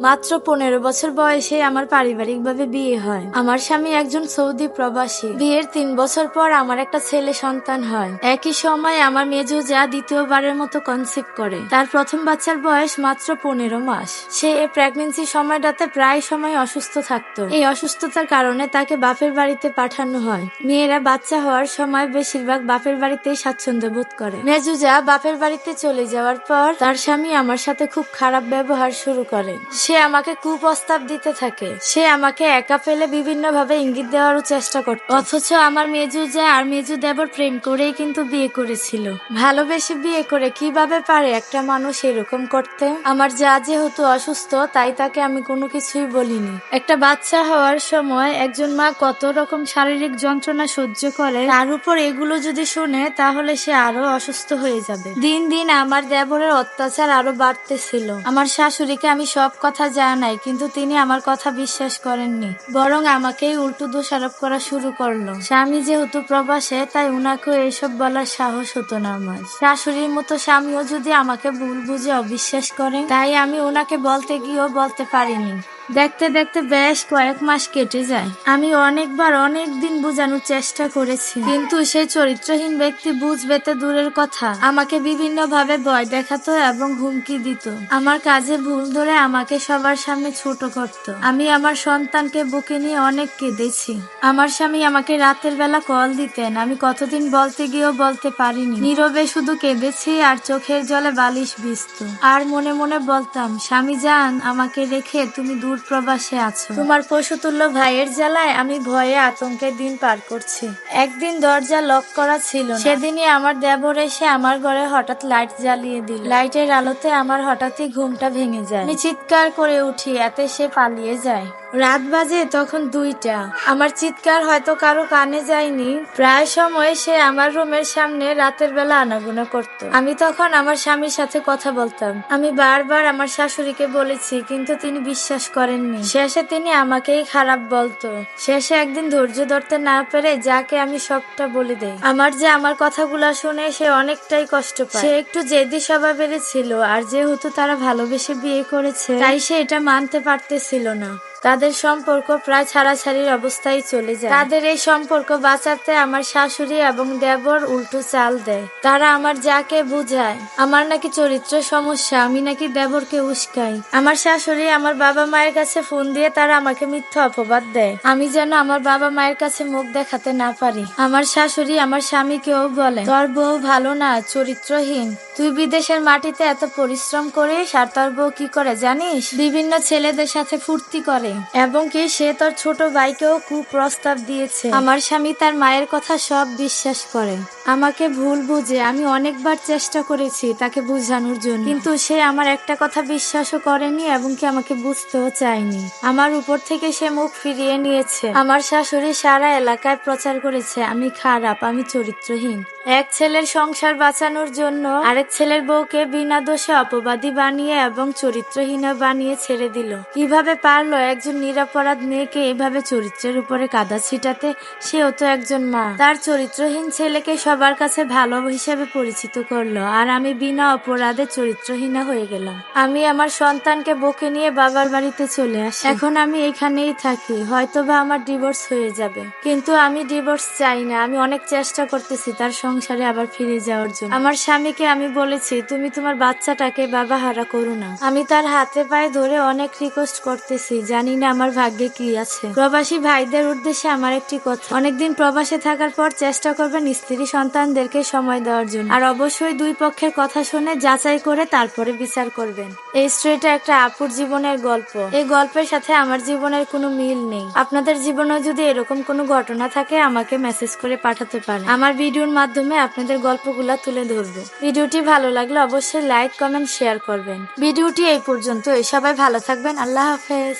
মাত্র পনেরো বছর বয়সে আমার পারিবারিকভাবে বিয়ে হয়। আমার স্বামী একজন সৌদি প্রবাসী। বিয়ের তিন বছর পর আমার একটা ছেলে সন্তান হয়। একই সময় আমার মেজো যা দ্বিতীয়বারের মতো কনসিভ করে। তার প্রথম বাচ্চার বয়স মাত্র পনেরো মাস। সে এই প্রেগনেন্সি সময়টাতে প্রায় সময় অসুস্থ থাকতো। এই অসুস্থতার কারণে তাকে বাপের বাড়িতে পাঠানো হয়। মেয়েরা বাচ্চা হওয়ার সময় বেশিরভাগ বাপের বাড়িতেই স্বাচ্ছন্দ্য বোধ করে। মেজুজা বাপের বাড়িতে চলে যাওয়ার পর তার স্বামী আমার সাথে খুব খারাপ ব্যবহার শুরু করে। সে আমাকে কুপ্রস্তাব দিতে থাকে। সে আমাকে একা ফেলে বিভিন্ন ভাবে ইঙ্গিত দেওয়ারও চেষ্টা করত। অথচ আমার মেজুজা আর মেজু দেবর প্রেম করেই কিন্তু বিয়ে করেছিল। ভালোবেসে বিয়ে করে কীভাবে পারে একটা মানুষ এরকম করতে? আমার যা যেহেতু অসুস্থ, তাই তাকে আমি কোনো কিছুই বলিনি। একটা বাচ্চা হওয়ার সময় একজন মা কত রকম শারীরিক যন্ত্রণা সহ্য করে, তার উপর এগুলো যদি শুনে, তাহলে সে আরও অসুস্থ হয়ে যাবে। দিন দিন আমার দেবরের অত্যাচার আরও বাড়তেছিল। আমার শাশুড়িকে আমি সব কথা জানাই কিন্তু তিনি আমার কথা বিশ্বাস করেননি, বরং আমাকেই উল্টো দোষারোপ করা শুরু করল। স্বামী যেহেতু প্রবাসে, তাই উনাকেও এসব বলার সাহস হতো না আমার। শাশুড়ির মতো স্বামীও যদি আমাকে ভুল বুঝে অবিশ্বাস করেন তাই আমি ওনাকে বলতে গিয়েও বলতে পারিনি। দেখতে দেখতে বেশ কয়েক মাস কেটে যায়। আমি অনেকবার অনেক দিন বোঝানোর চেষ্টা করেছি। কিন্তু সেই চরিত্রহীন ব্যক্তি বুঝবে তো দূরের কথা। আমাকে বিভিন্ন ভাবে ভয় দেখাতো এবং হুমকি দিত। আমার কাজে ভুল ধরে আমাকে সবার সামনে ছোট করত। আমি আমার সন্তানকে বুকে নিয়ে অনেক কেঁদেছি। আমার স্বামী আমাকে রাতের বেলা কল দিতেন। আমি কতদিন বলতে গিয়েও বলতে পারিনি। নীরবে শুধু কেঁদেছি আর চোখের জলে বালিশ ভিজত। আর মনে মনে বলতাম, স্বামী যান আমাকে রেখে তুমি দূর প্রবাসে আছো। তোমার পশুতুল্য ভাইয়ের জ্বালায় আমি ভয়ে আতঙ্কের দিন পার করছি। একদিন দরজা লক করা ছিল সেদিনই আমার দেবর এসে আমার ঘরে হঠাৎ লাইট জ্বালিয়ে দিল। লাইটের আলোতে আমার হঠাৎই ঘুমটা ভেঙে যায়। আমি চিৎকার করে উঠি, এতে সে পালিয়ে যায়। রাত বাজে তখন দুইটা। আমার চিৎকার হয়তো কারও কানে যায়নি। প্রায় সময় সে আমার রুমের সামনে রাতের বেলা আনাগোনা করত। আমি তখন আমার স্বামীর সাথে কথা বলতাম। আমি বারবার আমার শাশুড়িকে বলেছি, কিন্তু তিনি বিশ্বাস করেননি। শেষে তিনি আমাকেই খারাপ বলতো। শেষে একদিন ধৈর্য ধরতে না পেরে যাকে আমি সবটা বলে দেই। আমার যে আমার কথাগুলা শুনে সে অনেকটাই কষ্ট পায়। সে একটু জেদি স্বভাবের ছিল, আর যেহেতু তারা ভালোবেসে বিয়ে করেছে, তাই সে এটা মানতে পারতেছিল না। তাদের সম্পর্ক প্রায় ছাড়াছাড়ির অবস্থায় চলে যায়। তাদের এই সম্পর্ক বাঁচাতে আমার শাশুড়ি এবং দেবর উল্টো চাল দেয়। তারা আমার যাকে বুঝায়, আমার নাকি চরিত্র সমস্যা, আমি নাকি দেবরকে উস্কাই। আমার শাশুড়ি আমার বাবা মায়ের কাছে ফোন দিয়ে তারা আমাকে মিথ্যা অপবাদ দেয়। আমি যেন আমার বাবা মায়ের কাছে মুখ দেখাতে না পারি। আমার শাশুড়ি আমার স্বামীকেও বলে, তোর বউ ভালো না, চরিত্রহীন। তুই বিদেশের মাটিতে এত পরিশ্রম করিস, আর তোর বউ কি করে জানিস? বিভিন্ন ছেলেদের সাথে ফুর্তি করে। এবং কি সে তোর ছোট ভাইকেও কুপ্রস্তাব দিয়েছে। আমার স্বামী তার মায়ের কথা সব বিশ্বাস করে। আমাকে ভুল বুঝে আমি অনেকবার চেষ্টা করেছি তাকে বুঝানোর জন্য। কিন্তু সে আমার একটা কথা বিশ্বাসও করেনি এবং কি আমাকে বুঝতেও চায়নি। আমার উপর থেকে সে মুখ ফিরিয়ে নিয়েছে। আমার শাশুড়ি সারা এলাকায় প্রচার করেছে, আমি খারাপ, আমি চরিত্রহীন। এক ছেলের সংসার বাঁচানোর জন্য আরেক ছেলের বউকে বিনা দোষে অপবাদী বানিয়ে এবং চরিত্রহীনা বানিয়ে ছেড়ে দিল। কীভাবে পারল একজন নিরাপরাধ মেয়েকে এভাবে চরিত্রের উপরে কাদা ছিটাতে? সেও তো একজন মা। তার চরিত্রহীন ছেলেকে সবার কাছে ভালো হিসেবে পরিচিত করল। আর আমি বিনা অপরাধে চরিত্রহীনা হয়ে গেলাম। আমি আমার সন্তানকে বকে নিয়ে বাবার বাড়িতে চলে আসি। এখন আমি এখানেই থাকি। হয়তোবা আমার ডিভোর্স হয়ে যাবে। কিন্তু আমি ডিভোর্স চাই না। আমি অনেক চেষ্টা করতেছি। তার সংসারে আবার ফিরে যাওয়ার জন্য। আমার স্বামীকে আমি বলেছি, তুমি তোমার বাচ্চাটাকে বাবা হারা করো না। আমি তার হাতে পায়ে ধরে অনেক রিকোয়েস্ট করতেছি, জানি না আমার ভাগ্যে কি আছে। প্রবাসী ভাইদের উদ্দেশ্যে আমার একটি কথা, অনেকদিন প্রবাসে থাকার পর চেষ্টা করবেন স্ত্রী সন্তানদেরকে সময় দেওয়ার জন্য। আর অবশ্যই দুই পক্ষের কথা শুনে যাচাই করে তারপরে বিচার করবেন। এই স্টোরিটা একটা আপুর জীবনের গল্প। এই গল্পের সাথে আমার জীবনের কোনো মিল নেই। আপনাদের জীবনে যদি এরকম কোনো ঘটনা থাকে, আমাকে মেসেজ করে পাঠাতে পারেন। আমার ভিডিওর মাধ্যমে আপনাদের গল্পগুলা তুলে ধরবো। ভিডিওটি ভালো লাগলে অবশ্যই লাইক, কমেন্ট, শেয়ার করবেন। ভিডিওটি এই পর্যন্ত সবাই ভালো থাকবেন। আল্লাহ হাফেজ।